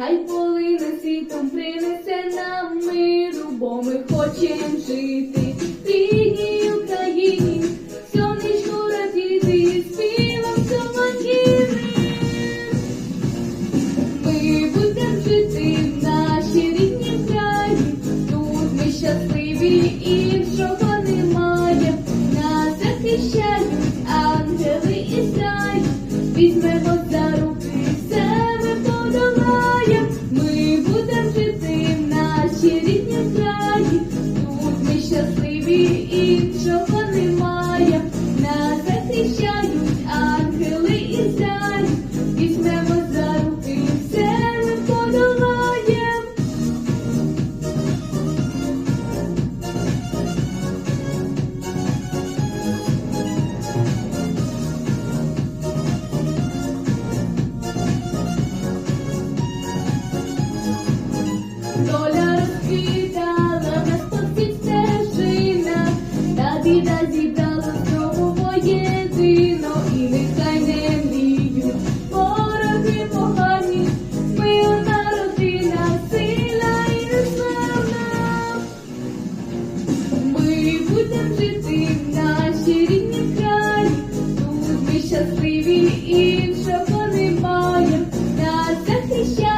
хай полине світом принесе нам миру, бо ми хочем жити в рідній Україні, сонечку радіти, співом солов'їним. Ми будем жити в нашій рідній краї, тут ми щасливі, іншого немає. Щасливі, іншого щасливі, іншого немає. Нас захищають